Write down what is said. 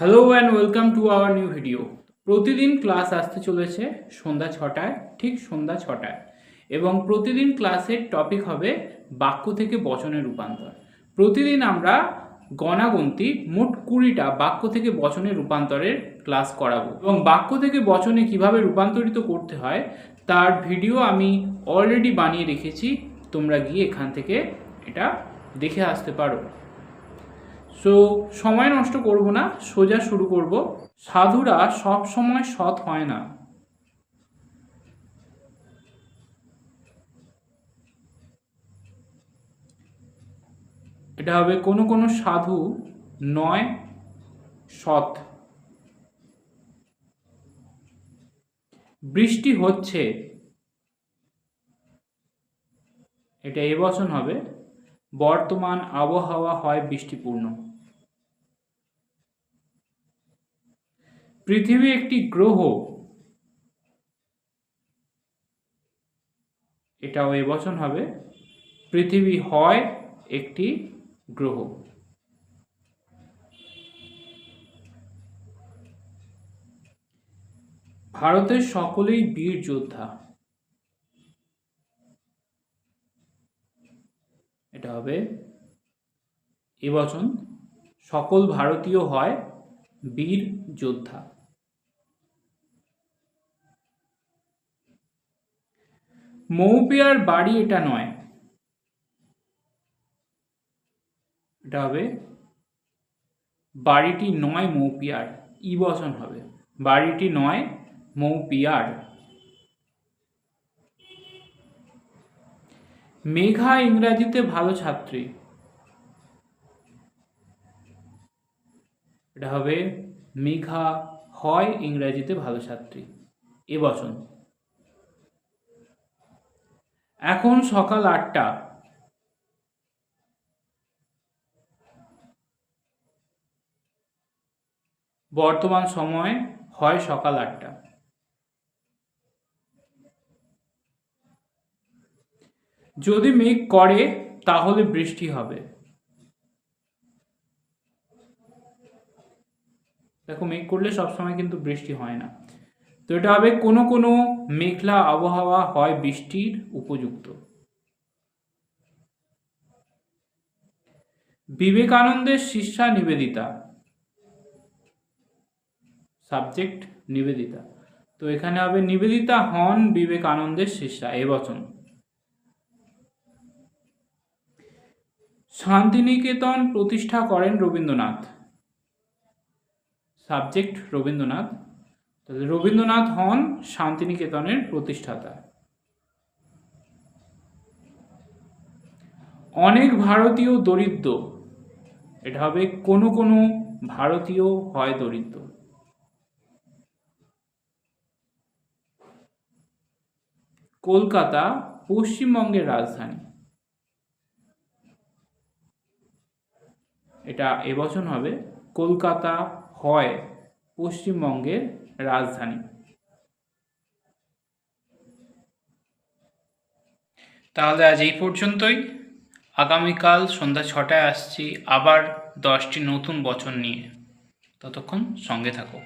Hello and welcome to our new video প্রতিদিন class আসতে চলেছে সন্ধ্যা ছটায়, ঠিক সন্ধ্যা ছটায়। এবং প্রতিদিন ক্লাসের টপিক হবে বাক্য থেকে বচনের রূপান্তর। প্রতিদিন আমরা গণাগন্তি মোট কুড়িটা বাক্য থেকে বচনের রূপান্তরের ক্লাস করাবো। এবং বাক্য থেকে বচনে কীভাবে রূপান্তরিত করতে হয়, তার ভিডিও আমি অলরেডি বানিয়ে রেখেছি। তোমরা গিয়ে এখান থেকে এটা দেখে আসতে পারো। সো সময় নষ্ট করব না, সোজা শুরু করব। সাধুরা সব সময় সৎ হয় না। এটা হবে কোনো কোনো সাধু নয়, সৎ। বৃষ্টি হচ্ছে। এটা এবছর হবে, বর্তমান আবহাওয়া হয় বৃষ্টিপূর্ণ। পৃথিবী একটি গ্রহ। এটাও এবছর হবে, পৃথিবী হয় একটি গ্রহ। ভারতের সকলেই বীর যোদ্ধা। এটা হবে এবছর সকল ভারতীয় হয় বীর যোদ্ধা। মৌপিয়ার বাড়ি এটা নয়। এটা হবে বাড়িটি নয় মৌপিয়ার, ই বচন হবে। বাড়িটি নয় মৌপিয়ার। মেঘা ইংরাজিতে ভালো ছাত্রী। এটা হবে মেঘা হয় ইংরাজিতে ভালো ছাত্রী। এ বচন। এখন সকাল আটটা। বর্তমান সময় হয় সকাল আটটা। যদি মেঘ করে, তাহলে বৃষ্টি হবে। দেখো, মেঘ করলে সবসময় কিন্তু বৃষ্টি হয় না। তো এটা হবে কোনো কোনো মেঘলা আবহাওয়া হয় বৃষ্টির উপযুক্ত। বিবেকানন্দের শিষ্যা নিবেদিতা। সাবজেক্ট নিবেদিতা। তো এখানে হবে নিবেদিতা হন বিবেকানন্দের শিষ্যা এবচন শান্তিনিকেতন প্রতিষ্ঠা করেন রবীন্দ্রনাথ। সাবজেক্ট রবীন্দ্রনাথ। তাহলে রবীন্দ্রনাথ হন শান্তিনিকেতনের প্রতিষ্ঠাতা। অনেক ভারতীয় দরিদ্র, এটা হবে কোনো কোনো ভারতীয় হয় দরিদ্র। কলকাতা, পশ্চিমবঙ্গের রাজধানী। এটা এবছর হবে কলকাতা হয় পশ্চিমবঙ্গের রাজধানী। তাহলে আজ এই পর্যন্তই। আগামীকাল সন্ধ্যা ছটায় আসছি আবার দশটি নতুন বছর নিয়ে। ততক্ষণ সঙ্গে থাকো।